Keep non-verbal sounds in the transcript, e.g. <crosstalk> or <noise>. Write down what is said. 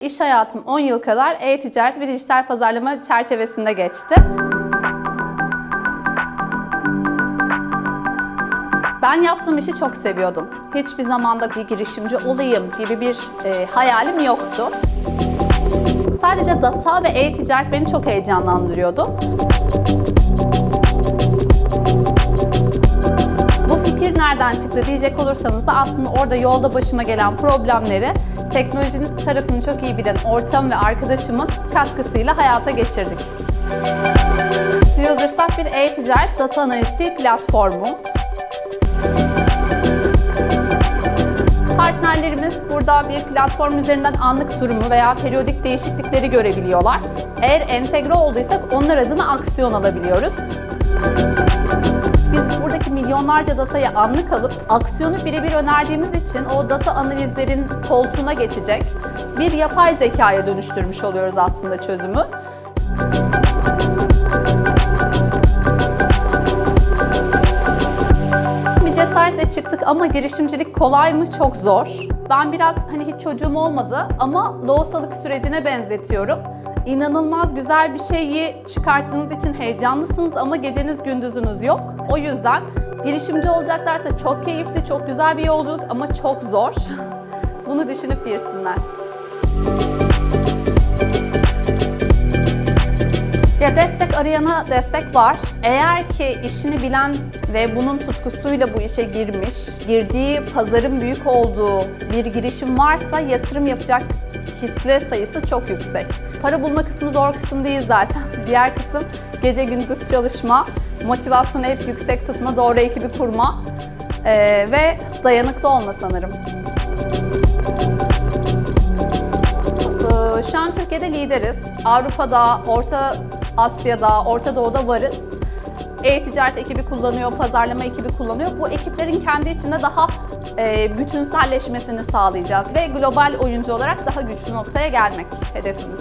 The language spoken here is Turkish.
İş hayatım 10 yıl kadar e-ticaret ve dijital pazarlama çerçevesinde geçti. Ben yaptığım işi çok seviyordum. Hiçbir zamanda bir girişimci olayım gibi bir e, hayalim yoktu. Sadece data ve e-ticaret beni çok heyecanlandırıyordu. Nereden çıktı diyecek olursanız da aslında orada yolda başıma gelen problemleri teknolojinin tarafını çok iyi bilen ortam ve arkadaşımın katkısıyla hayata geçirdik. Userstat bir e-ticaret data analitiği platformu. Partnerlerimiz burada bir platform üzerinden anlık durumu veya periyodik değişiklikleri görebiliyorlar. Eğer entegre olduysak onlar adına aksiyon alabiliyoruz. Biz buradaki milyonlarca datayı anlık alıp aksiyonu birebir önerdiğimiz için o data analizlerin koltuğuna geçecek bir yapay zekaya dönüştürmüş oluyoruz aslında çözümü. Bir cesaretle çıktık ama girişimcilik kolay mı? Çok zor. Ben biraz hani hiç çocuğum olmadı ama lohusalık sürecine benzetiyorum. İnanılmaz güzel bir şeyi çıkarttığınız için heyecanlısınız ama geceniz gündüzünüz yok. O yüzden girişimci olacaklarsa çok keyifli, çok güzel bir yolculuk ama çok zor. <laughs> Bunu düşünüp girsinler. Ya destek arayana destek var. Eğer ki işini bilen ve bunun tutkusuyla bu işe girmiş, girdiği pazarın büyük olduğu bir girişim varsa yatırım yapacak kitle sayısı çok yüksek. Para bulma kısmı zor kısım değil zaten. <laughs> Diğer kısım gece gündüz çalışma, motivasyonu hep yüksek tutma, doğru ekibi kurma eee, ve dayanıklı olma sanırım. Ee, Şu an Türkiye'de lideriz. Avrupa'da, Orta Asya'da, Orta Doğu'da varız. E-ticaret ekibi kullanıyor, pazarlama ekibi kullanıyor. Bu ekiplerin kendi içinde daha e, bütünselleşmesini sağlayacağız ve global oyuncu olarak daha güçlü noktaya gelmek hedefimiz.